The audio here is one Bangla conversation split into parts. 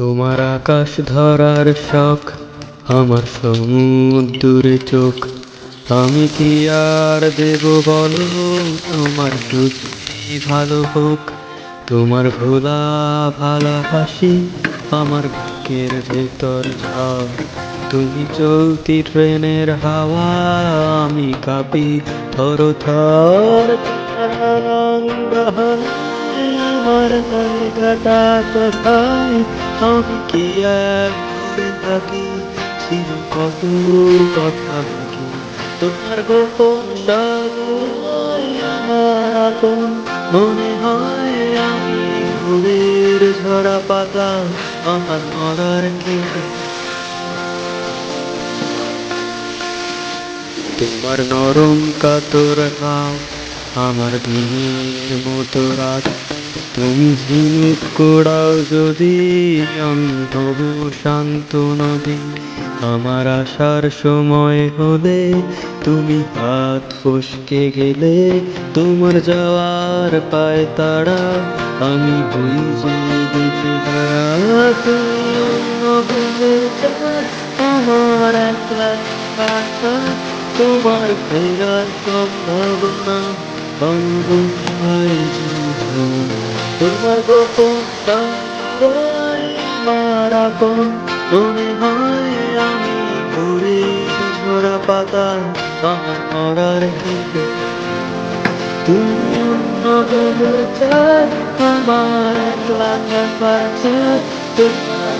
তোমার আকাশ ধরার শখ, আমার সমুদ্রে চোখ। আমি কি আর দেব বলো? তোমার যদি ভালো হোক। তোমার ভোলা ভালোবাসি আমার বুকের ভেতর ঝড় তুমি চলতি ট্রেনের হাওয়া, আমি কাঁপি থর। থর আমার আমি কি এক ভরে থাকি চির কত কথা থাকি তোমার গোপন সাগর আমার আপন মনে হয় আমি ফুলের ঝরা পাতা আমার মরার কেউ তোমার নরম কাতর নাম আমার দিনের মতো রাত। তুমি কোড়াও যদি হব শান্ত নদী। আমার আসার সময় হলে তুমি হাত ফসকে গেলে তোমার যাওয়ার পায় তারা আমি হই যে বেঁচে হারা। তুমি অন্য ভেবে যাও, আমার একলা তোমার ফেরার হয় শুধু তোমার গোপন আপন মনে হয় আমি ঘুরে ঝরা পাতা আমার মরার চাই আমার থাকার তোমার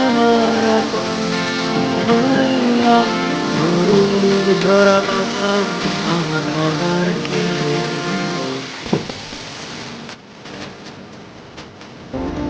আমার Thank you.